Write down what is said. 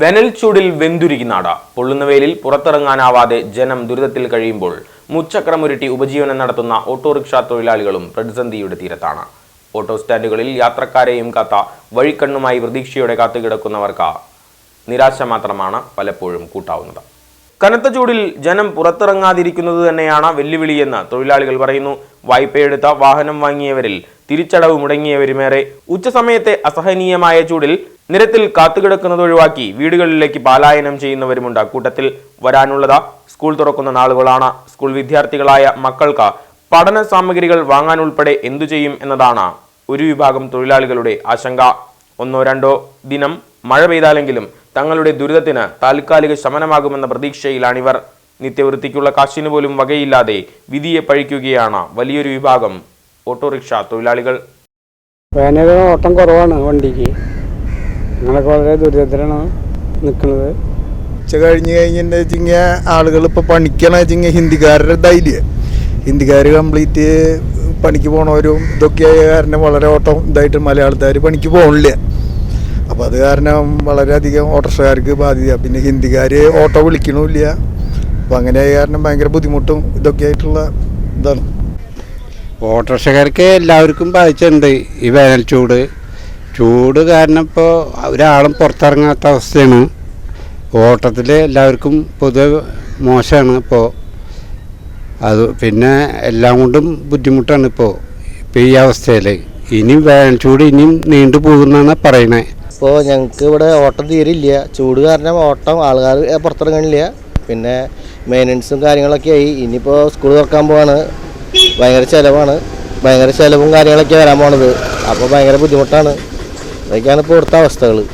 വേനൽ ചൂടിൽ വെന്തുരുകി നാട. പൊള്ളുന്ന വെയിലിൽ പുറത്തിറങ്ങാനാവാതെ ജനം ദുരിതത്തിൽ കഴിയുമ്പോൾ മുച്ചക്രമുരുട്ടി ഉപജീവനം നടത്തുന്ന ഓട്ടോറിക്ഷ തൊഴിലാളികളും പ്രതിസന്ധിയുടെ തീരത്താണ്. ഓട്ടോ സ്റ്റാൻഡുകളിൽ യാത്രക്കാരെയും കാത്ത വഴിക്കണ്ണുമായി പ്രതീക്ഷയോടെ കാത്തുകിടക്കുന്നവർക്ക് നിരാശ മാത്രമാണ് പലപ്പോഴും കൂട്ടാവുന്നത്. കനത്ത ചൂടിൽ ജനം പുറത്തിറങ്ങാതിരിക്കുന്നത് തന്നെയാണ് വെല്ലുവിളിയെന്ന് തൊഴിലാളികൾ പറയുന്നു. വായ്പയെടുത്ത വാഹനം വാങ്ങിയവരിൽ തിരിച്ചടവ് മുടങ്ങിയവരുമേറെ. ഉച്ചസമയത്തെ അസഹനീയമായ ചൂടിൽ നിരത്തിൽ കാത്തുകിടക്കുന്നത് ഒഴിവാക്കി വീടുകളിലേക്ക് പാലായനം ചെയ്യുന്നവരുമുണ്ട്. കൂട്ടത്തിൽ വരാനുള്ളത് സ്കൂൾ തുറക്കുന്ന നാളുകളാണ്. സ്കൂൾ വിദ്യാർത്ഥികളായ മക്കൾക്ക് പഠന സാമഗ്രികൾ വാങ്ങാനുൾപ്പെടെ എന്തു ചെയ്യും എന്നതാണ് ഒരു വിഭാഗം തൊഴിലാളികളുടെ ആശങ്ക. ഒന്നോ രണ്ടോ ദിനം മഴ പെയ്താലെങ്കിലും തങ്ങളുടെ ദുരിതത്തിന് താൽക്കാലിക ശമനമാകുമെന്ന പ്രതീക്ഷയിലാണിവർ. നിത്യവൃത്തിക്കുള്ള കാശിന് പോലും വകയില്ലാതെ വിധിയെ പഴിക്കുകയാണ് വലിയൊരു വിഭാഗം ഓട്ടോറിക്ഷ തൊഴിലാളികൾ. വേനൽ ഓട്ടം കുറവാണ് വണ്ടിക്ക്. ഞങ്ങളൊക്കെ വളരെ ദുരിതത്തിലാണ് നിൽക്കുന്നത്. ഉച്ച കഴിഞ്ഞ് കഴിഞ്ഞിട്ട് വെച്ചിങ്ങ ആളുകൾ ഇപ്പോൾ പണിക്കണ വെച്ചിങ്ങ ഹിന്ദിക്കാരുടെ ധൈര്യം. ഹിന്ദിക്കാർ കംപ്ലീറ്റ് പണിക്ക് പോണവരും ഇതൊക്കെ ആയ കാരണം വളരെ ഓട്ടം ഇതായിട്ട് മലയാളത്തുകാർ പണിക്ക് പോകണില്ല അപ്പോൾ അത് കാരണം വളരെയധികം ഓട്ടോറിക്ഷക്കാർക്ക് ബാധ്യത പിന്നെ ഹിന്ദിക്കാർ ഓട്ടോ വിളിക്കണമില്ല. അപ്പോൾ അങ്ങനെയായ ആയ കാരണം ഭയങ്കര ബുദ്ധിമുട്ടും ഇതൊക്കെ ആയിട്ടുള്ള ഇതാണ്. ഓട്ടോറിക്ഷക്കാർക്ക് എല്ലാവർക്കും ബാധിച്ചിട്ടുണ്ട് ഈ വേനൽ ചൂട്. ചൂട് കാരണം ഇപ്പോൾ ഒരാളും പുറത്തിറങ്ങാത്ത അവസ്ഥയാണ്. ഓട്ടത്തിൽ എല്ലാവർക്കും പൊതുവെ മോശമാണ് ഇപ്പോൾ അത് പിന്നെ എല്ലാം കൊണ്ടും ബുദ്ധിമുട്ടാണ് ഇപ്പോൾ ഇപ്പോൾ ഈ അവസ്ഥയിൽ ഇനി വേനൽ ചൂട് ഇനിയും നീണ്ടു പോകുന്നാണ് പറയണേ. ഇപ്പോൾ ഞങ്ങൾക്ക് ഇവിടെ ഓട്ടം തീരില്ല ചൂട് കാരണം ഓട്ടം ആൾക്കാർ പുറത്തിറങ്ങണില്ല. പിന്നെ മെയിന്റനൻസും കാര്യങ്ങളൊക്കെ ആയി. ഇനിയിപ്പോൾ സ്കൂൾ തുറക്കാൻ പോവാണ്. ഭയങ്കര ചിലവാണ്. ഭയങ്കര ചിലവും കാര്യങ്ങളൊക്കെ വരാൻ പോണത്. അപ്പോൾ ഭയങ്കര ബുദ്ധിമുട്ടാണ്. അതൊക്കെയാണ് ഇപ്പോൾ ഇവിടുത്തെ അവസ്ഥകൾ